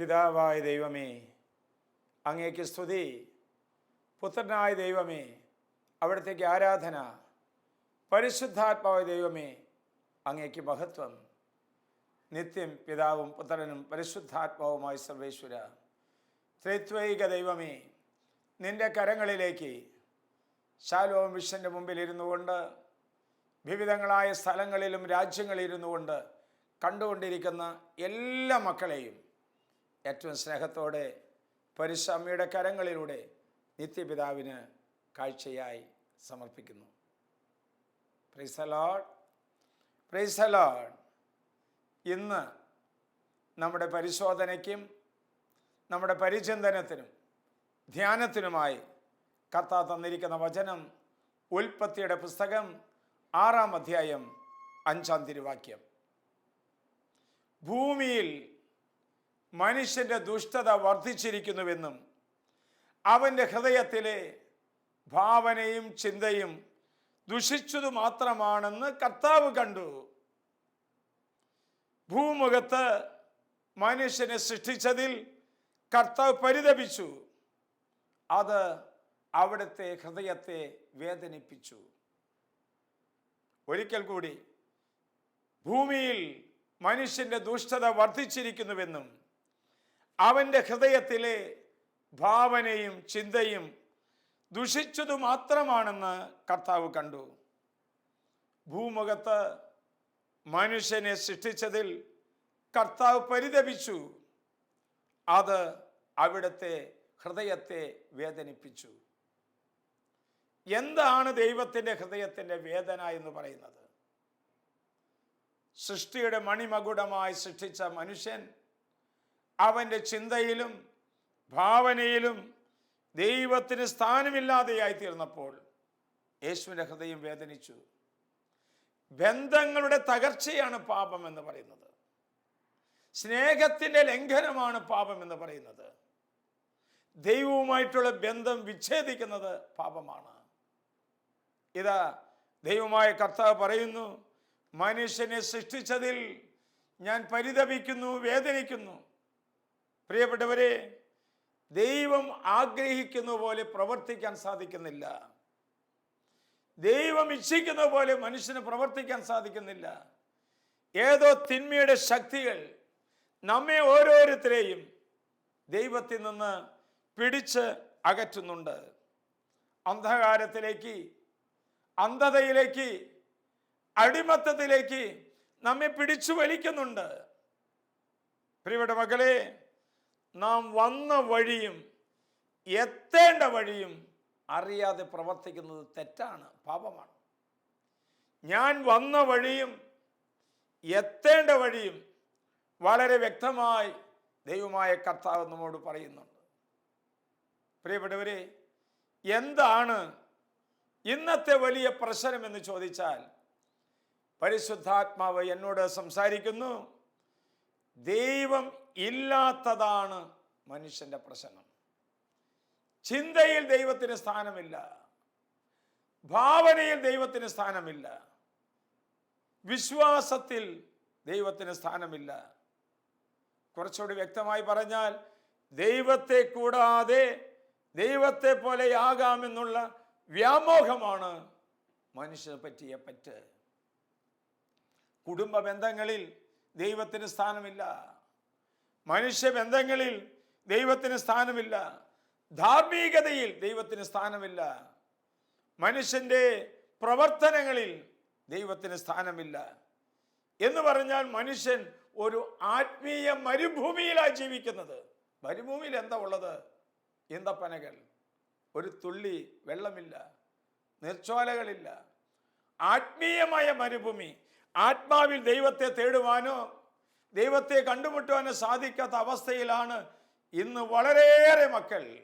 പിതാവായ ദൈവമേ അങ്ങേക്ക് സ്തുതി. പുത്രനായ ദൈവമേ അവിടത്തേക്ക് ആരാധന. പരിശുദ്ധാത്മാവായ ദൈവമേ അങ്ങേക്ക് മഹത്വം. നിത്യം പിതാവും പുത്രനും പരിശുദ്ധാത്മാവുമായി സർവേശ്വര. ത്രിത്വൈക ദൈവമേ നിന്റെ കരങ്ങളിലേക്ക് ശാലോം വിഷന്റെ മുമ്പിൽ ഇരുന്നു കൊണ്ട് വിവിധങ്ങളായ സ്ഥലങ്ങളിലും രാജ്യങ്ങളിലിരുന്നു കൊണ്ട് കണ്ടുകൊണ്ടിരിക്കുന്ന എല്ലാ മക്കളെയും ഏറ്റവും സ്നേഹത്തോടെ പരിസ്വാമിയുടെ കരങ്ങളിലൂടെ നിത്യപിതാവിന് കാഴ്ചയായി സമർപ്പിക്കുന്നു. പ്രൈസലോഡ് പ്രൈസലോഡ് ഇന്ന് നമ്മുടെ പരിശോധനയ്ക്കും നമ്മുടെ പരിചിന്തനത്തിനും ധ്യാനത്തിനുമായി കത്ത തന്നിരിക്കുന്ന വചനം ഉൽപ്പത്തിയുടെ പുസ്തകം ആറാം അധ്യായം അഞ്ചാം തിരുവാക്യം. ഭൂമിയിൽ മനുഷ്യന്റെ ദുഷ്ടത വർദ്ധിച്ചിരിക്കുന്നുവെന്നും അവന്റെ ഹൃദയത്തിലെ ഭാവനയും ചിന്തയും ദുഷിച്ചതു മാത്രമാണെന്ന് കർത്താവ് കണ്ടു. ഭൂമുഖത്ത് മനുഷ്യനെ സൃഷ്ടിച്ചതിൽ കർത്താവ് പരിതപിച്ചു. അത് അവിടുത്തെ ഹൃദയത്തെ വേദനിപ്പിച്ചു. ഒരിക്കൽ കൂടി ഭൂമിയിൽ മനുഷ്യന്റെ ദുഷ്ടത വർദ്ധിച്ചിരിക്കുന്നുവെന്നും അവന്റെ ഹൃദയത്തിലെ ഭാവനയും ചിന്തയും ദുഷിച്ചതു മാത്രമാണെന്ന് കർത്താവ് കണ്ടു. ഭൂമുഖത്ത് മനുഷ്യനെ സൃഷ്ടിച്ചതിൽ കർത്താവ് പരിതപിച്ചു. അത് അവിടുത്തെ ഹൃദയത്തെ വേദനിപ്പിച്ചു. എന്താണ് ദൈവത്തിന്റെ ഹൃദയത്തിന്റെ വേദന എന്ന് പറയുന്നത്? സൃഷ്ടിയുടെ മണിമകുടമായി സൃഷ്ടിച്ച മനുഷ്യൻ അവന്റെ ചിന്തയിലും ഭാവനയിലും ദൈവത്തിന് സ്ഥാനമില്ലാതെയായി തീർന്നപ്പോൾ യേശുവിന്റെ ഹൃദയം വേദനിച്ചു. ബന്ധങ്ങളുടെ തകർച്ചയാണ് പാപം എന്ന് പറയുന്നത്. സ്നേഹത്തിന്റെ ലംഘനമാണ് പാപം എന്ന് പറയുന്നത്. ദൈവവുമായിട്ടുള്ള ബന്ധം വിച്ഛേദിക്കുന്നത് പാപമാണ്. ഇതാ ദൈവമായ കർത്താവ് പറയുന്നു മനുഷ്യനെ സൃഷ്ടിച്ചതിൽ ഞാൻ പരിതപിക്കുന്നു വേദനിക്കുന്നു. പ്രിയപ്പെട്ടവരെ ദൈവം ആഗ്രഹിക്കുന്ന പോലെ പ്രവർത്തിക്കാൻ സാധിക്കുന്നില്ല. ദൈവം ഇച്ഛിക്കുന്ന പോലെ മനുഷ്യന് പ്രവർത്തിക്കാൻ സാധിക്കുന്നില്ല. ഏതോ തിന്മയുടെ ശക്തികൾ നമ്മെ ഓരോരുത്തരെയും ദൈവത്തിൽ നിന്ന് പിടിച്ച് അകറ്റുന്നുണ്ട്. അന്ധകാരത്തിലേക്ക് അന്ധതയിലേക്ക് അടിമത്തത്തിലേക്ക് നമ്മെ പിടിച്ചു വലിക്കുന്നുണ്ട്. പ്രിയപ്പെട്ട മകളെ നാം വന്ന വഴിയും എത്തേണ്ട വഴിയും അറിയാതെ പ്രവർത്തിക്കുന്നത് തെറ്റാണ് പാപമാണ്. ഞാൻ വന്ന വഴിയും എത്തേണ്ട വഴിയും വളരെ വ്യക്തമായി ദൈവമായ കർത്താവ് നമ്മോട് പറയുന്നുണ്ട്. പ്രിയപ്പെട്ടവരെ എന്താണ് ഇന്നത്തെ വലിയ പ്രശ്നം എന്ന് ചോദിച്ചാൽ പരിശുദ്ധാത്മാവ് എന്നോട് സംസാരിക്കുന്നു ദൈവം ഇല്ലാത്തതാണ് മനുഷ്യന്റെ പ്രശ്നം. ചിന്തയിൽ ദൈവത്തിന് സ്ഥാനമില്ല. ഭാവനയിൽ ദൈവത്തിന് സ്ഥാനമില്ല. വിശ്വാസത്തിൽ ദൈവത്തിന് സ്ഥാനമില്ല. കുറച്ചുകൂടി വ്യക്തമായി പറഞ്ഞാൽ ദൈവത്തെ കൂടാതെ ദൈവത്തെ പോലെയാകാമെന്നുള്ള വ്യാമോഹമാണ് മനുഷ്യനെ പറ്റിയ പറ്റ്. കുടുംബ ബന്ധങ്ങളിൽ ദൈവത്തിന് സ്ഥാനമില്ല. മനുഷ്യ ബന്ധങ്ങളിൽ ദൈവത്തിന് സ്ഥാനമില്ല. ധാർമ്മികതയിൽ ദൈവത്തിന് സ്ഥാനമില്ല. മനുഷ്യന്റെ പ്രവർത്തനങ്ങളിൽ ദൈവത്തിന് സ്ഥാനമില്ല. എന്ന് പറഞ്ഞാൽ മനുഷ്യൻ ഒരു ആത്മീയ മരുഭൂമിയിലാണ് ജീവിക്കുന്നത്. മരുഭൂമിയിൽ എന്താ ഉള്ളത്? ഈന്തപ്പനകൾ. ഒരു തുള്ളി വെള്ളമില്ല. നിർച്ചോലകളില്ല ആത്മീയമായ മരുഭൂമി. ആത്മാവിൽ ദൈവത്തെ തേടുവാനോ ദൈവത്തെ കണ്ടുമുട്ടുവാൻ സാധിക്കാത്ത അവസ്ഥയിലാണ് ഇന്ന് വളരെയേറെ മക്കൾ.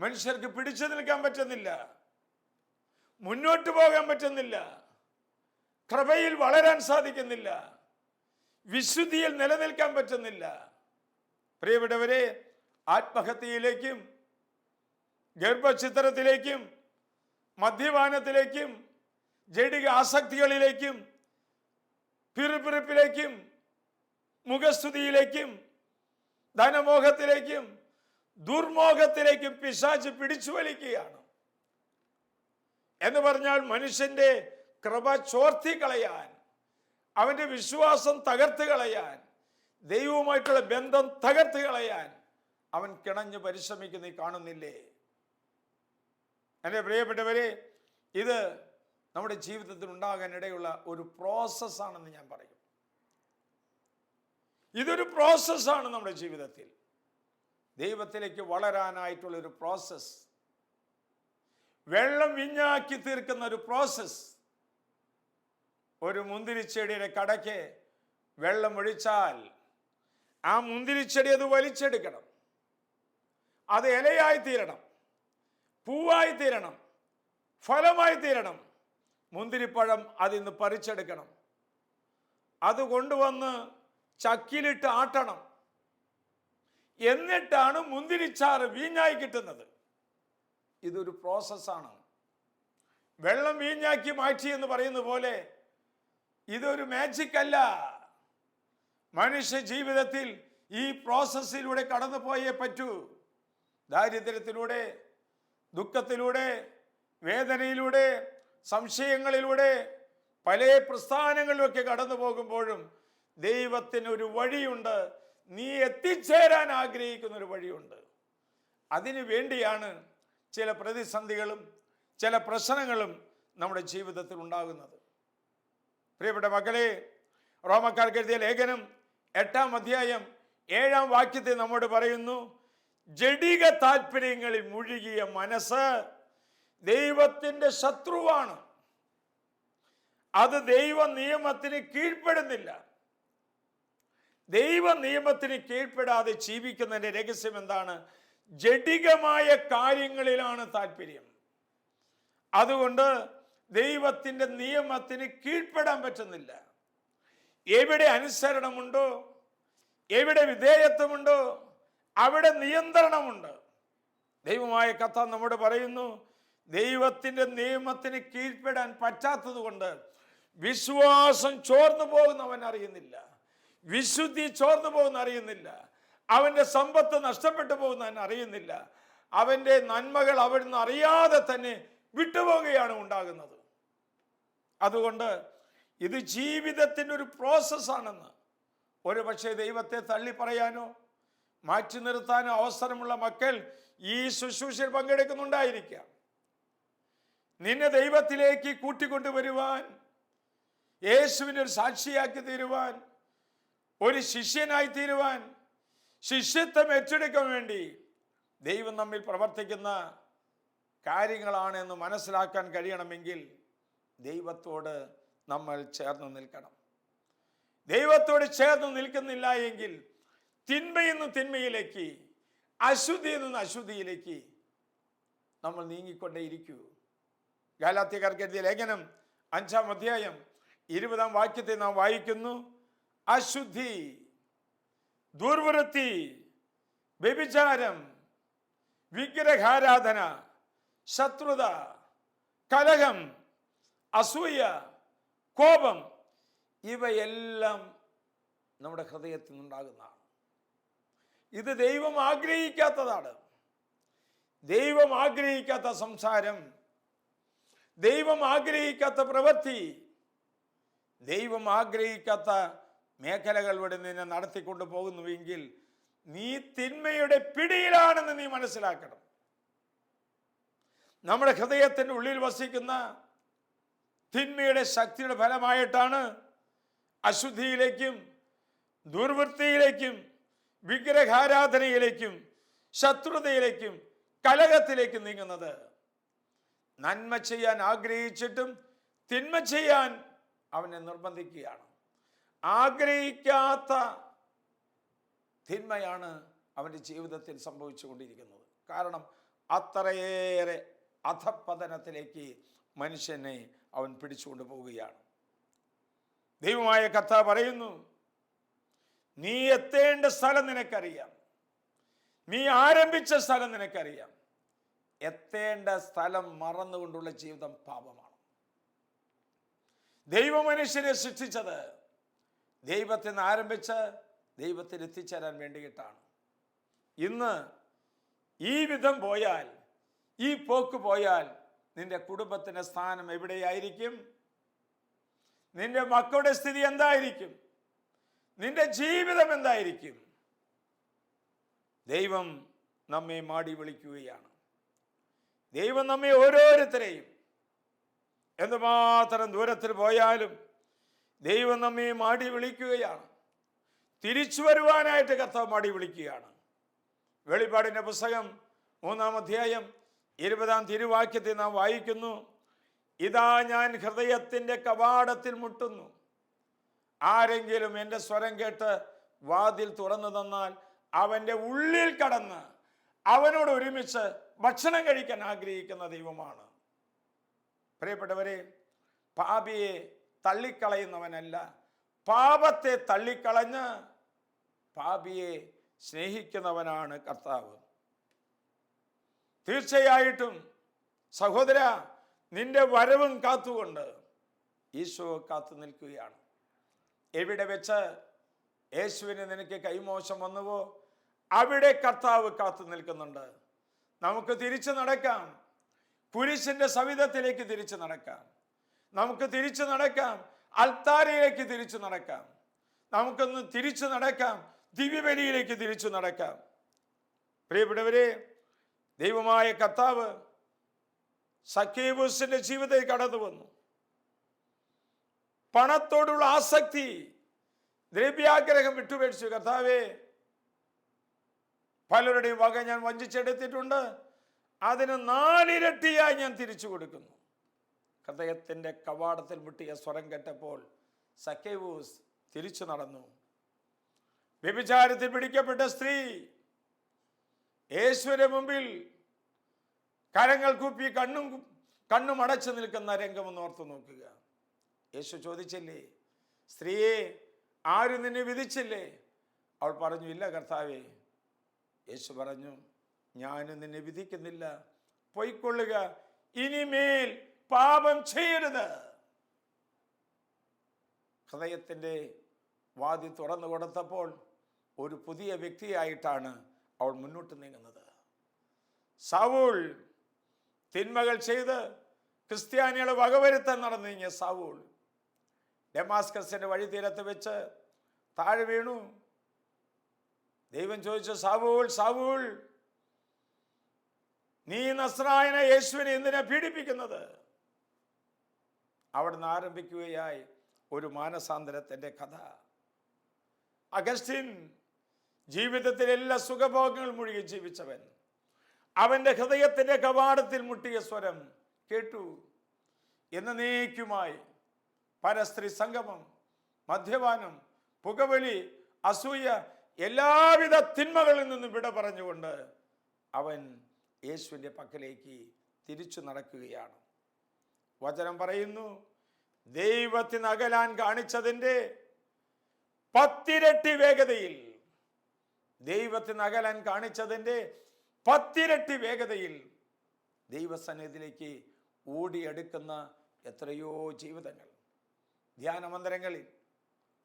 മനുഷ്യർക്ക് പിടിച്ചു നിൽക്കാൻ പറ്റുന്നില്ല. മുന്നോട്ട് പോകാൻ പറ്റുന്നില്ല. കൃപയിൽ വളരാൻ സാധിക്കുന്നില്ല. വിശുദ്ധിയിൽ നിലനിൽക്കാൻ പറ്റുന്നില്ല. പ്രിയപ്പെട്ടവരെ ആത്മഹത്യയിലേക്കും ഗർഭചിത്രത്തിലേക്കും മദ്യപാനത്തിലേക്കും ജടിക ആസക്തികളിലേക്കും പിറുപിറുപ്പിലേക്കും മുഖസ്തുതിയിലേക്കും ധനമോഹത്തിലേക്കും ദുർമോഹത്തിലേക്കും പിശാച്ച് പിടിച്ചു വലിക്കുകയാണ്. എന്ന് പറഞ്ഞാൽ മനുഷ്യന്റെ കൃപ ചോർത്തി കളയാൻ അവന്റെ വിശ്വാസം തകർത്ത് കളയാൻ ദൈവവുമായിട്ടുള്ള ബന്ധം തകർത്ത് കളയാൻ അവൻ കിണഞ്ഞ് പരിശ്രമിക്കുന്ന കാണുന്നില്ലേ? എന്റെ പ്രിയപ്പെട്ടവരെ ഇത് നമ്മുടെ ജീവിതത്തിൽ ഉണ്ടാകാൻ ഇടയുള്ള ഒരു പ്രോസസ്സാണെന്ന് ഞാൻ പറയും. ഇതൊരു പ്രോസസ്സാണ് നമ്മുടെ ജീവിതത്തിൽ. ദൈവത്തിലേക്ക് വളരാനായിട്ടുള്ള ഒരു പ്രോസസ്സ് വെള്ളം വിഞ്ഞാക്കി തീർക്കുന്ന ഒരു പ്രോസസ്സ് ഒരു മുന്തിരിച്ചെടിയുടെ കടയ്ക്ക് വെള്ളം ഒഴിച്ചാൽ ആ മുന്തിരിച്ചെടി അത് വലിച്ചെടുക്കണം. അത് ഇലയായി തീരണം. പൂവായി തീരണം. ഫലമായി തീരണം. മുന്തിരിപ്പഴം അതിന്ന് പറിച്ചെടുക്കണം. അത് കൊണ്ടുവന്ന് ചക്കിലിട്ട് ആട്ടണം. എന്നിട്ടാണ് മുന്തിരിച്ചാറ് വീഞ്ഞായി കിട്ടുന്നത്. ഇതൊരു പ്രോസസ്സാണ്. വെള്ളം വീഞ്ഞാക്കി മാറ്റി എന്ന് പറയുന്ന പോലെ ഇതൊരു മാജിക് അല്ല മനുഷ്യ ജീവിതത്തിൽ ഈ പ്രോസസ്സിലൂടെ കടന്നു പോയേ പറ്റൂ. ദാരിദ്ര്യത്തിലൂടെ ദുഃഖത്തിലൂടെ വേദനയിലൂടെ സംശയങ്ങളിലൂടെ പല പ്രസ്ഥാനങ്ങളിലൊക്കെ കടന്നു പോകുമ്പോഴും ദൈവത്തിന് ഒരു വഴിയുണ്ട്. നീ എത്തിച്ചേരാൻ ആഗ്രഹിക്കുന്ന ഒരു വഴിയുണ്ട്. അതിനു വേണ്ടിയാണ് ചില പ്രതിസന്ധികളും ചില പ്രശ്നങ്ങളും നമ്മുടെ ജീവിതത്തിൽ ഉണ്ടാകുന്നത്. പ്രിയപ്പെട്ട മക്കളെ റോമക്കാർക്ക് എഴുതിയ ലേഖനം എട്ടാം അധ്യായം ഏഴാം വാക്യത്തെ നമ്മോട് പറയുന്നു ജഡിക താല്പര്യങ്ങളിൽ മുഴുകിയ മനസ്സ് ദൈവത്തിന്റെ ശത്രുവാണ്. അത് ദൈവ നിയമത്തിന് കീഴ്പ്പെടുന്നില്ല. ദൈവ നിയമത്തിന് കീഴ്പ്പെടാതെ ജീവിക്കുന്നതിന്റെ രഹസ്യം എന്താണ്? ജഡികമായ കാര്യങ്ങളിലാണ് താല്പര്യം. അതുകൊണ്ട് ദൈവത്തിന്റെ നിയമത്തിന് കീഴ്പ്പെടാൻ പറ്റുന്നില്ല. എവിടെ അനുസരണമുണ്ടോ എവിടെ വിധേയത്വമുണ്ടോ അവിടെ നിയന്ത്രണമുണ്ട്. ദൈവമായ കഥ നമ്മോട് പറയുന്നു ദൈവത്തിന്റെ നിയമത്തിന് കീഴ്പ്പെടാൻ പറ്റാത്തത് കൊണ്ട് വിശ്വാസം ചോർന്നു പോകുന്നവൻ അറിയുന്നില്ല. വിശുദ്ധി ചോർന്നു പോകുന്ന അറിയുന്നില്ല. അവന്റെ സമ്പത്ത് നഷ്ടപ്പെട്ടു പോകുന്നവൻ അറിയുന്നില്ല. അവന്റെ നന്മകൾ അവിടുന്ന് അറിയാതെ തന്നെ വിട്ടുപോവുകയാണ് ഉണ്ടാകുന്നത്. അതുകൊണ്ട് ഇത് ജീവിതത്തിന്റെ ഒരു പ്രോസസ്സാണെന്ന് ഒരു പക്ഷേ ദൈവത്തെ തള്ളി പറയാനോ മാറ്റി നിർത്താനോ അവസരമുള്ള മക്കൾ ഈ ശുശ്രൂഷയിൽ പങ്കെടുക്കുന്നുണ്ടായിരിക്കാം. നിന്നെ ദൈവത്തിലേക്ക് കൂട്ടിക്കൊണ്ടുവരുവാൻ യേശുവിനെ ഒരു സാക്ഷിയാക്കി തീരുവാൻ ഒരു ശിഷ്യനായി തീരുവാൻ ശിഷ്യത്വം ഏറ്റെടുക്കാൻ വേണ്ടി ദൈവം നമ്മിൽ പ്രവർത്തിക്കുന്ന കാര്യങ്ങളാണ് എന്ന് മനസ്സിലാക്കാൻ കഴിയണമെങ്കിൽ ദൈവത്തോട് നമ്മൾ ചേർന്ന് നിൽക്കണം. ദൈവത്തോട് ചേർന്ന് നിൽക്കുന്നില്ല എങ്കിൽ തിന്മയിൽ നിന്ന് തിന്മയിലേക്ക് അശുദ്ധിയിൽ നിന്ന് അശുദ്ധിയിലേക്ക് നമ്മൾ നീങ്ങിക്കൊണ്ടേയിരിക്കൂ. ഗാലാത്യക്കാർക്ക് എഴുതിയ ലേഖനം അഞ്ചാം അധ്യായം ഇരുപതാം വാക്യത്തെ നാം വായിക്കുന്നു. അശുദ്ധി ദുർവൃത്തി വ്യഭിചാരം വിഗ്രഹാരാധന ശത്രുത കലഹം അസൂയ കോപം ഇവയെല്ലാം നമ്മുടെ ഹൃദയത്തിൽ നിന്നുണ്ടാകുന്നതാണ്. ഇത് ദൈവം ആഗ്രഹിക്കാത്തതാണ്. ദൈവം ആഗ്രഹിക്കാത്ത സംസാരം ദൈവം ആഗ്രഹിക്കാത്ത പ്രവൃത്തി ദൈവം ആഗ്രഹിക്കാത്ത മേഖലകൾ ഇവിടെ നിന്നെ നടത്തിക്കൊണ്ട് പോകുന്നുവെങ്കിൽ നീ തിന്മയുടെ പിടിയിലാണെന്ന് നീ മനസ്സിലാക്കണം. നമ്മുടെ ഹൃദയത്തിന്റെ ഉള്ളിൽ വസിക്കുന്ന തിന്മയുടെ ശക്തിയുടെ ഫലമായിട്ടാണ് അശുദ്ധിയിലേക്കും ദുർവൃത്തിയിലേക്കും വിഗ്രഹാരാധനയിലേക്കും ശത്രുതയിലേക്കും കലകത്തിലേക്കും നീങ്ങുന്നത്. നന്മ ചെയ്യാൻ ആഗ്രഹിച്ചിട്ടും തിന്മ ചെയ്യാൻ അവനെ നിർബന്ധിക്കുകയാണ്. ആഗ്രഹിക്കാത്ത തിന്മയാണ് അവന്റെ ജീവിതത്തിൽ സംഭവിച്ചുകൊണ്ടിരിക്കുന്നത്. കാരണം അത്രയേറെ അധപ്പതനത്തിലേക്ക് മനുഷ്യനെ അവൻ പിടിച്ചുകൊണ്ട് പോവുകയാണ്. ദൈവമായ കഥ പറയുന്നു നീ എത്തേണ്ട സ്ഥലം നിനക്കറിയാം. നീ ആരംഭിച്ച സ്ഥലം നിനക്കറിയാം. എത്തേണ്ട സ്ഥലം മറന്നുകൊണ്ടുള്ള ജീവിതം പാപമാണ്. ദൈവമനുഷ്യരെ സൃഷ്ടിച്ചത് ദൈവത്തിൽ നിന്ന് ആരംഭിച്ച് ദൈവത്തിൽ എത്തിച്ചേരാൻ വേണ്ടിയിട്ടാണ്. ഇന്ന് ഈ വിധം പോയാൽ ഈ പോക്ക് പോയാൽ നിന്റെ കുടുംബത്തിന്റെ സ്ഥാനം എവിടെയായിരിക്കും? നിന്റെ മക്കളുടെ സ്ഥിതി എന്തായിരിക്കും? നിന്റെ ജീവിതം എന്തായിരിക്കും? ദൈവം നമ്മെ മാടി വിളിക്കുകയാണ്. ദൈവം നമ്മെ ഓരോരുത്തരെയും എന്തുമാത്രം ദൂരത്തിൽ പോയാലും ദൈവം നമ്മെ മാടി വിളിക്കുകയാണ്. തിരിച്ചു വരുവാനായിട്ട് കർത്താവ് മാടി വിളിക്കുകയാണ്. വെളിപാടിന്റെ പുസ്തകം മൂന്നാം അധ്യായം ഇരുപതാം തിരുവാക്യത്തിൽ നാം വായിക്കുന്നു ഇതാ ഞാൻ ഹൃദയത്തിന്റെ കവാടത്തിൽ മുട്ടുന്നു. ആരെങ്കിലും എന്റെ സ്വരം കേട്ട് വാതിൽ തുറന്നു തന്നാൽ അവന്റെ ഉള്ളിൽ കടന്ന് അവനോട് ഒരുമിച്ച് ഭക്ഷണം കഴിക്കാൻ ആഗ്രഹിക്കുന്ന ദൈവമാണ്. പ്രിയപ്പെട്ടവരെ പാപിയെ തള്ളിക്കളയുന്നവനല്ല. പാപത്തെ തള്ളിക്കളഞ്ഞ് പാപിയെ സ്നേഹിക്കുന്നവനാണ് കർത്താവ്. തീർച്ചയായിട്ടും സഹോദര നിന്റെ വരവും കാത്തുകൊണ്ട് ഈശോ കാത്തു നിൽക്കുകയാണ്. എവിടെ വെച്ച് യേശുവിന് നിനക്ക് കൈമോശം വന്നുവോ അവിടെ കർത്താവ് കാത്തു നിൽക്കുന്നുണ്ട്. നമുക്ക് തിരിച്ചു നടക്കാം. കുരിശിന്റെ സവിധത്തിലേക്ക് തിരിച്ചു നടക്കാം. നമുക്ക് തിരിച്ചു നടക്കാം. അൽത്താരയിലേക്ക് തിരിച്ചു നടക്കാം. നമുക്കൊന്ന് തിരിച്ചു നടക്കാം. ദിവ്യബലിയിലേക്ക് തിരിച്ചു നടക്കാം. പ്രിയപ്പെട്ടവരെ ദൈവമായ കർത്താവ് സഖ്യബൂസിന്റെ ജീവിതത്തിൽ കടന്നു വന്നു. പണത്തോടുള്ള ആസക്തി ദ്രവ്യാഗ്രഹം വിട്ടുപേക്ഷിച്ചു. കർത്താവേ പലരുടെയും വക ഞാൻ വഞ്ചിച്ചെടുത്തിട്ടുണ്ട്. അതിന് നാലിരട്ടിയായി ഞാൻ തിരിച്ചു കൊടുക്കുന്നു. ഹൃദയത്തിന്റെ കവാടത്തിൽ മുട്ടിയ സ്വരം കേട്ടപ്പോൾ സക്കേവൂസ് തിരിച്ചു നടന്നു. വ്യഭിചാരത്തിൽ പിടിക്കപ്പെട്ട സ്ത്രീ യേശുവിന്റെ മുമ്പിൽ കരങ്ങൾ കൂപ്പി കണ്ണും കണ്ണും അടച്ചു നിൽക്കുന്ന രംഗമെന്ന് ഓർത്തു നോക്കുക. യേശു ചോദിച്ചില്ലേ സ്ത്രീയെ ആരും നിന്നെ വിധിച്ചില്ലേ? അവൾ പറഞ്ഞു ഇല്ല കർത്താവേ യേശു പറഞ്ഞു ഞാൻ നിന്നെ വിധിക്കുന്നില്ല. പൊയ്ക്കൊള്ളുക. ഇനിമേൽ പാപം ചെയ്യരുത്. ഹൃദയത്തിന്റെ വാതി തുറന്നു കൊടുത്തപ്പോൾ ഒരു പുതിയ വ്യക്തിയായിട്ടാണ് അവൾ മുന്നോട്ട് നീങ്ങുന്നത്. സാവൂൾ തിന്മകൾ ചെയ്ത് ക്രിസ്ത്യാനികളെ വകവരുത്താൻ നടന്നു നീങ്ങിയ സാവൂൾ. ഡെമാസ്കസിന്റെ വഴിതീരത്ത് വെച്ച് താഴെ വീണു. ദൈവം ചോദിച്ച സാവൂൾ സാവൂൾ നീ നസ്രായന യേശുവിനെ എന്തിനാ പീഡിപ്പിക്കുന്നത്? അവിടുന്ന് ആരംഭിക്കുകയായി ഒരു മാനസാന്തരത്തിന്റെ കഥ. അഗസ്റ്റിൻ ജീവിതത്തിൽ എല്ലാ സുഖഭോഗങ്ങളും മുഴുകി ജീവിച്ചവൻ. അവന്റെ ഹൃദയത്തിന്റെ കവാടത്തിൽ മുട്ടിയ സ്വരം കേട്ടു. എന്നേക്കുമായി പരസ്ത്രീ സംഗമം മദ്യപാനം പുകവലി അസൂയ എല്ലാവിധ തിന്മകളിൽ നിന്നും വിട പറഞ്ഞുകൊണ്ട് അവൻ യേശുവിന്റെ പക്കലേക്ക് തിരിച്ചു നടക്കുകയാണ്. വചനം പറയുന്നു ദൈവത്തിന് അകലാൻ കാണിച്ചതിന്റെ പത്തിരട്ടി വേഗതയിൽ ദൈവത്തിന് അകലാൻ കാണിച്ചതിന്റെ പത്തിരട്ടി വേഗതയിൽ ദൈവസന്നിധിയിലേക്ക് ഓടിയെടുക്കുന്ന എത്രയോ ജീവിതങ്ങൾ ധ്യാനമന്ദിരങ്ങളിൽ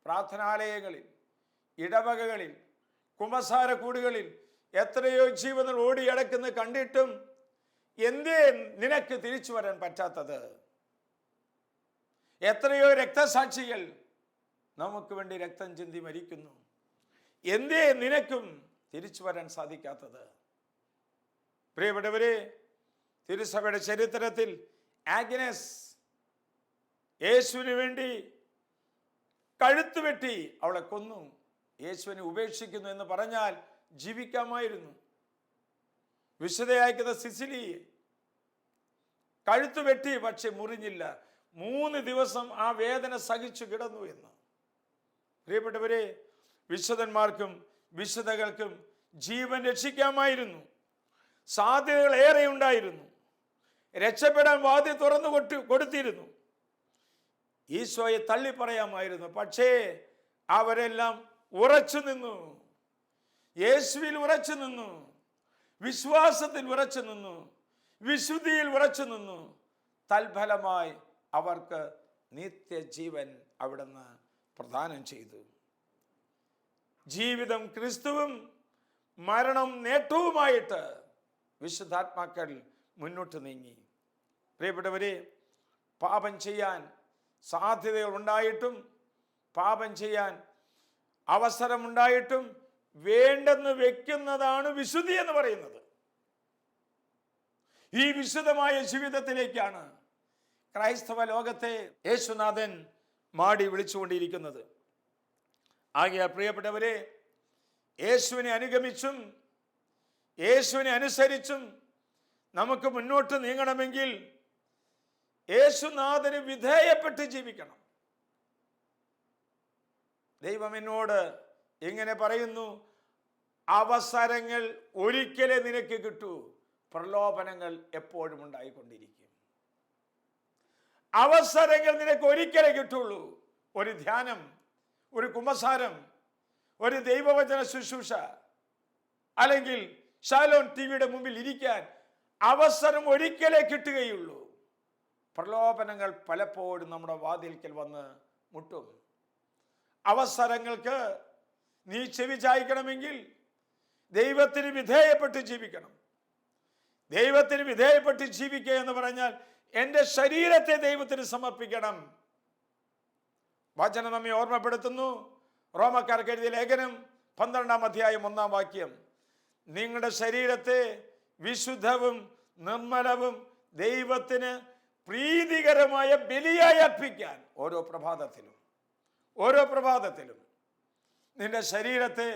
പ്രാർത്ഥനാലയങ്ങളിൽ ഇടവകകളിൽ കുമ്പസാരക്കൂടുകളിൽ എത്രയോ ജീവിതങ്ങൾ ഓടിയടക്കുന്ന കണ്ടിട്ടും എന്തേ നിനക്ക് തിരിച്ചു വരാൻ പറ്റാത്തത്? എത്രയോ രക്തസാക്ഷികൾ നമുക്ക് വേണ്ടി രക്തം ചിന്തി മരിക്കുന്നു. എന്തേ നിനക്കും തിരിച്ചു വരാൻ സാധിക്കാത്തത്? പ്രിയപ്പെട്ടവരെ തിരുസഭയുടെ ചരിത്രത്തിൽ ആഗ്നസ് യേശുവിന് വേണ്ടി കഴുത്തുവെട്ടി അവളെ കൊന്നു. യേശുവിനെ ഉപേക്ഷിക്കുന്നു എന്ന് പറഞ്ഞാൽ ജീവിക്കാമായിരുന്നു. വിശുദ്ധയക്കുന്ന സിസിലി കഴുത്തു വെട്ടി പക്ഷെ മുറിഞ്ഞില്ല. മൂന്ന് ദിവസം ആ വേദന സഹിച്ചു കിടന്നു എന്ന്. പ്രിയപ്പെട്ടവരെ വിശുദ്ധന്മാർക്കും വിശുദ്ധകൾക്കും ജീവൻ രക്ഷിക്കാമായിരുന്നു. സാധ്യതകൾ ഏറെ ഉണ്ടായിരുന്നു. രക്ഷപ്പെടാൻ വാതി തുറന്നു കൊട്ടി കൊടുത്തിരുന്നു. ഈശോയെ തള്ളി പറയാമായിരുന്നു പക്ഷേ അവരെല്ലാം ഉറച്ചു നിന്നു. യേശുവിൽ ഉറച്ചു നിന്നു. വിശ്വാസത്തിൽ ഉറച്ചു നിന്നു. വിശുദ്ധിയിൽ ഉറച്ചു നിന്നു. തൽഫലമായി അവർക്ക് നിത്യജീവൻ അവിടുന്ന് പ്രദാനം ചെയ്തു. ജീവിതം ക്രിസ്തുവും മരണം നേട്ടവുമായിട്ട് വിശുദ്ധാത്മാക്കൾ മുന്നോട്ട് നീങ്ങി. പ്രിയപ്പെട്ടവരെ പാപം ചെയ്യാൻ സാധ്യതകൾ ഉണ്ടായിട്ടും പാപം ചെയ്യാൻ അവസരമുണ്ടായിട്ടും വേണ്ടെന്ന് വെക്കുന്നതാണ് വിശുദ്ധി എന്ന് പറയുന്നത്. ഈ വിശുദ്ധമായ ജീവിതത്തിലേക്കാണ് ക്രൈസ്തവ ലോകത്തെ യേശുനാഥൻ മാടി വിളിച്ചുകൊണ്ടിരിക്കുന്നത്. ആകെ പ്രിയപ്പെട്ടവരെ യേശുവിനെ അനുഗമിച്ചും യേശുവിനെ അനുസരിച്ചും നമുക്ക് മുന്നോട്ട് നീങ്ങണമെങ്കിൽ യേശുനാഥന് വിധേയപ്പെട്ട് ജീവിക്കണം. ദൈവം എന്നോട് ഇങ്ങനെ പറയുന്നു അവസരങ്ങൾ ഒരിക്കലേ നിനക്ക് കിട്ടൂ പ്രലോഭനങ്ങൾ എപ്പോഴും ഉണ്ടായിക്കൊണ്ടിരിക്കും. അവസരങ്ങൾ നിനക്ക് ഒരിക്കലേ കിട്ടുള്ളൂ. ഒരു ധ്യാനം ഒരു കുമ്പസാരം ഒരു ദൈവവചന ശുശ്രൂഷ അല്ലെങ്കിൽ ഷാലോൺ ടി വിയുടെ മുമ്പിൽ ഇരിക്കാൻ അവസരം ഒരിക്കലേ കിട്ടുകയുള്ളൂ. പ്രലോഭനങ്ങൾ പലപ്പോഴും നമ്മുടെ വാതിൽക്കൽ വന്ന് മുട്ടും. അവസരങ്ങൾക്ക് നീ ചെവി ചായ്ക്കണമെങ്കിൽ ദൈവത്തിന് വിധേയപ്പെട്ട് ജീവിക്കണം. ദൈവത്തിന് വിധേയപ്പെട്ട് ജീവിക്കുക എന്ന് പറഞ്ഞാൽ എന്റെ ശരീരത്തെ ദൈവത്തിന് സമർപ്പിക്കണം. വചനം നമ്മെ ഓർമ്മപ്പെടുത്തുന്നു. റോമക്കാർക്ക് എഴുതിയ ലേഖനം പന്ത്രണ്ടാം അധ്യായം ഒന്നാം വാക്യം. നിങ്ങളുടെ ശരീരത്തെ വിശുദ്ധവും നിർമ്മലവും ദൈവത്തിന് പ്രീതികരമായ ബലിയായി അർപ്പിക്കാൻ ഓരോ പ്രഭാതത്തിലും. ഓരോ പ്രഭാതത്തിലും നിന്റെ ശരീരത്തെ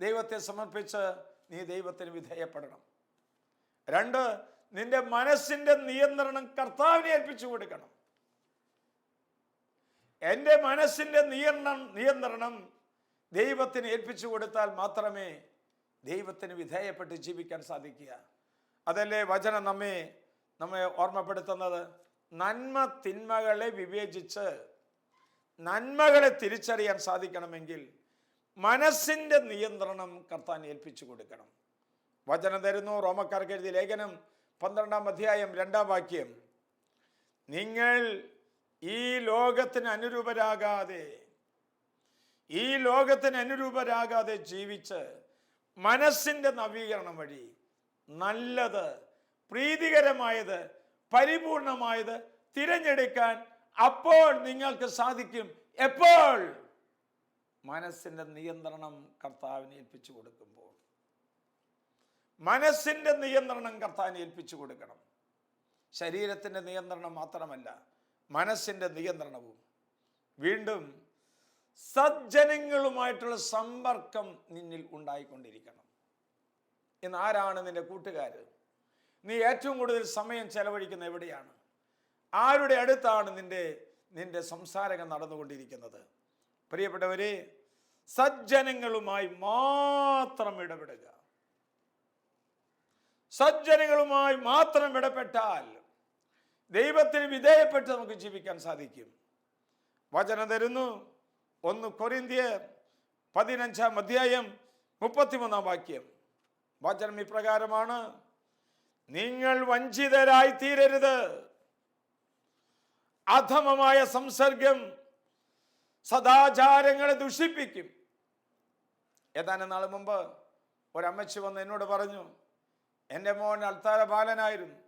ദൈവത്തെ സമർപ്പിച്ച് നീ ദൈവത്തിന് വിധേയപ്പെടണം. രണ്ട് നിന്റെ മനസ്സിന്റെ നിയന്ത്രണം കർത്താവിനെ ഏൽപ്പിച്ചു കൊടുക്കണം. എന്റെ മനസ്സിന്റെ നിയന്ത്രണം നിയന്ത്രണം ദൈവത്തിന് ഏൽപ്പിച്ചു കൊടുത്താൽ മാത്രമേ ദൈവത്തിന് വിധേയപ്പെട്ട് ജീവിക്കാൻ സാധിക്കുക. അതല്ലേ വചനം നമ്മെ നമ്മെ ഓർമ്മപ്പെടുത്തുന്നത്? നന്മ തിന്മകളെ വിവേചിച്ച് നന്മകളെ തിരിച്ചറിയാൻ സാധിക്കണമെങ്കിൽ മനസ്സിന്റെ നിയന്ത്രണം കർത്താൻ ഏൽപ്പിച്ചു കൊടുക്കണം. വചനം തരുന്നു റോമക്കാർക്ക് എഴുതിയ ലേഖനം പന്ത്രണ്ടാം അധ്യായം രണ്ടാം വാക്യം. നിങ്ങൾ ഈ ലോകത്തിന് അനുരൂപരാകാതെ ഈ ലോകത്തിന് അനുരൂപരാകാതെ ജീവിച്ച് മനസ്സിന്റെ നവീകരണം വഴി നല്ലത് പ്രീതികരമായത് പരിപൂർണമായത് തിരഞ്ഞെടുക്കാൻ അപ്പോൾ നിങ്ങൾക്ക് സാധിക്കും. എപ്പോൾ? മനസ്സിന്റെ നിയന്ത്രണം കർത്താവിനെ ഏൽപ്പിച്ചു കൊടുക്കുമ്പോൾ. മനസ്സിന്റെ നിയന്ത്രണം കർത്താവിനെ ഏൽപ്പിച്ചു കൊടുക്കണം. ശരീരത്തിന്റെ നിയന്ത്രണം മാത്രമല്ല മനസ്സിന്റെ നിയന്ത്രണവും. വീണ്ടും സജ്ജനങ്ങളുമായിട്ടുള്ള സമ്പർക്കം നിന്നിൽ ഉണ്ടായിക്കൊണ്ടിരിക്കണം. ഇന്ന് ആരാണ് നിന്റെ കൂട്ടുകാർ നീ ഏറ്റവും കൂടുതൽ സമയം ചെലവഴിക്കുന്ന എവിടെയാണ്? ആരുടെ അടുത്താണ് നിന്റെ നിന്റെ സംസാരങ്ങൾ നടന്നുകൊണ്ടിരിക്കുന്നത്? പ്രിയപ്പെട്ടവരെ സജ്ജനങ്ങളുമായി മാത്രം ഇടപെടുക. സജ്ജനങ്ങളുമായി മാത്രം ഇടപെട്ടാൽ ദൈവത്തിന് വിധേയപ്പെട്ട് നമുക്ക് ജീവിക്കാൻ സാധിക്കും. വചനം തരുന്നു. ഒന്ന് കൊരിന്തിയർ പതിനഞ്ചാം അധ്യായം മുപ്പത്തിമൂന്നാം വാക്യം. വചനം ഇപ്രകാരമാണ്. നിങ്ങൾ വഞ്ചിതരായി തീരരുത് അധമമായ സംസർഗം സദാചാരങ്ങളെ ദുഷിപ്പിക്കും. ഏതാനും നാൾ മുമ്പ് ഒരമ്മച്ചി വന്ന് എന്നോട് പറഞ്ഞു എന്റെ മോൻ അൾത്താര ബാലനായിരുന്നു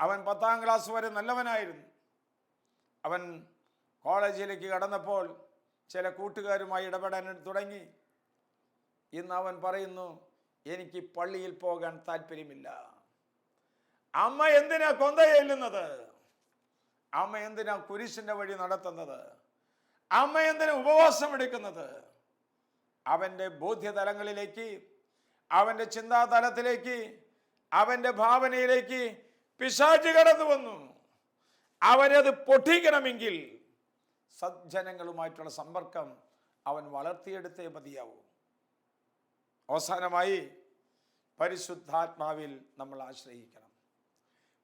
അവൻ പത്താം ക്ലാസ് വരെ നല്ലവനായിരുന്നു. അവൻ കോളേജിലേക്ക് കടന്നപ്പോൾ ചില കൂട്ടുകാരുമായി ഇടപെടാൻ തുടങ്ങി. ഇന്ന് അവൻ പറയുന്നു എനിക്ക് പള്ളിയിൽ പോകാൻ താല്പര്യമില്ല. അമ്മ എന്തിനാ കൊന്ത ചെല്ലുന്നത് അമ്മ എന്തിനാ കുരിശിന്റെ വഴി നടത്തുന്നത്? അമ്മ എന്തിനാ ഉപവാസം എടുക്കുന്നത്? അവന്റെ ബോധ്യതലങ്ങളിലേക്ക് അവന്റെ ചിന്താതലത്തിലേക്ക് അവന്റെ ഭാവനയിലേക്ക് പിശാച് കടന്നു വന്നു. അവരത് പൊട്ടിക്കണമെങ്കിൽ സജ്ജനങ്ങളുമായിട്ടുള്ള സമ്പർക്കം അവൻ വളർത്തിയെടുത്തേ മതിയാവൂ. അവസാനമായി പരിശുദ്ധാത്മാവിൽ നമ്മൾ ആശ്രയിക്കണം.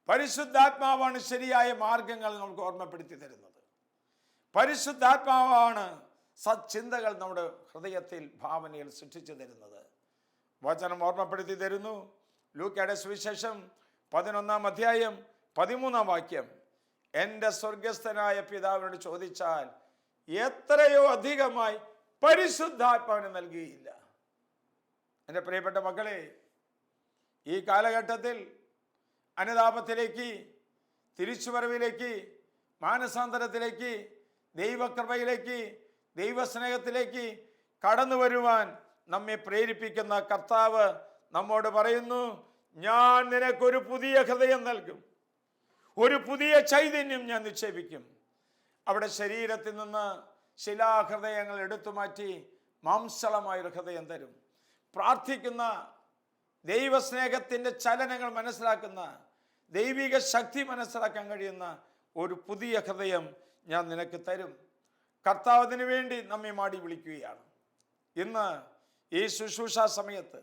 പരിശുദ്ധാത്മാവാണ് ശരിയായ മാർഗങ്ങൾ നമുക്ക് ഓർമ്മപ്പെടുത്തി തരുന്നത്. പരിശുദ്ധാത്മാവാണ് സച്ചിന്തകൾ നമ്മുടെ ഹൃദയത്തിൽ ഭാവനയിൽ സൃഷ്ടിച്ചു തരുന്നത്. വചനം ഓർമ്മപ്പെടുത്തി തരുന്നു. ലൂക്കയുടെ സുവിശേഷം പതിനൊന്നാം അധ്യായം പതിമൂന്നാം വാക്യം. എന്റെ സ്വർഗസ്ഥനായ പിതാവിനോട് ചോദിച്ചാൽ എത്രയോ അധികമായി പരിശുദ്ധാത്മാവിന് നൽകിയില്ല. എന്റെ പ്രിയപ്പെട്ട മക്കളെ ഈ കാലഘട്ടത്തിൽ അനുതാപത്തിലേക്ക് തിരിച്ചുവരവിലേക്ക് മാനസാന്തരത്തിലേക്ക് ദൈവകൃപയിലേക്ക് ദൈവസ്നേഹത്തിലേക്ക് കടന്നു വരുവാൻ നമ്മെ പ്രേരിപ്പിക്കുന്ന കർത്താവ് നമ്മോട് പറയുന്നു ഞാൻ നിനക്കൊരു പുതിയ ഹൃദയം നൽകും. ഒരു പുതിയ ചൈതന്യം ഞാൻ നിക്ഷേപിക്കും. അവിടെ ശരീരത്തിൽ നിന്ന് ശിലാഹൃദയങ്ങൾ എടുത്തു മാറ്റി മാംസളമായൊരു ഹൃദയം തരും. പ്രാർത്ഥിക്കുന്ന ദൈവസ്നേഹത്തിന്റെ ചലനങ്ങൾ മനസ്സിലാക്കുന്ന ദൈവിക ശക്തി മനസ്സിലാക്കാൻ കഴിയുന്ന ഒരു പുതിയ ഹൃദയം ഞാൻ നിനക്ക് തരും. കർത്താവിന് വേണ്ടി നമ്മെ മാടി വിളിക്കുകയാണ്. ഇന്ന് ഈ ശുശ്രൂഷ സമയത്ത്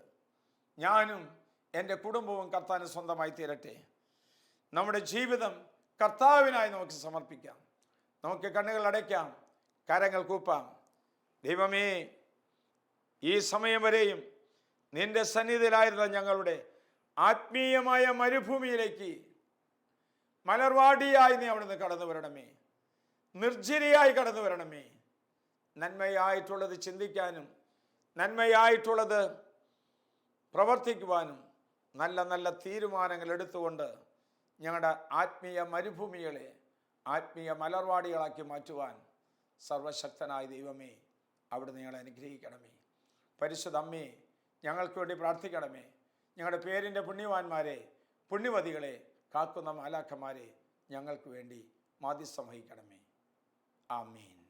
ഞാനും എന്റെ കുടുംബവും കർത്താവിന് സ്വന്തമായി തീരട്ടെ. നമ്മുടെ ജീവിതം കർത്താവിനായി നമുക്ക് സമർപ്പിക്കാം. നമുക്ക് കണ്ണുകൾ അടയ്ക്കാം കരങ്ങൾ കൂപ്പാം. ദൈവമേ ഈ സമയം വരെയും നിന്റെ സന്നിധിയിലായിരുന്ന ഞങ്ങളുടെ ആത്മീയമായ മരുഭൂമിയിലേക്ക് മലർവാടിയായി നീ അവിടുന്ന് കടന്നു വരണമേ. നിർജരിയായി കടന്നു വരണമേ. നന്മയായിട്ടുള്ളത് ചിന്തിക്കാനും നന്മയായിട്ടുള്ളത് പ്രവർത്തിക്കുവാനും നല്ല നല്ല തീരുമാനങ്ങൾ എടുത്തുകൊണ്ട് ഞങ്ങളുടെ ആത്മീയ മരുഭൂമികളെ ആത്മീയ മലർവാടികളാക്കി മാറ്റുവാൻ സർവശക്തനായ ദൈവമേ അവിടെ നിങ്ങളെ അനുഗ്രഹിക്കണമേ. പരിശുദ്ധ അമ്മേ ഞങ്ങൾക്ക് വേണ്ടി പ്രാർത്ഥിക്കണമേ. ഞങ്ങളുടെ പേരിന്റെ പുണ്യവാന്മാരെ പുണ്യവതികളെ കാക്കുന്ന മാലാഖമാരെ ഞങ്ങൾക്ക് വേണ്ടി മാധ്യസ്ഥം വഹിക്കണമേ. ആമീൻ.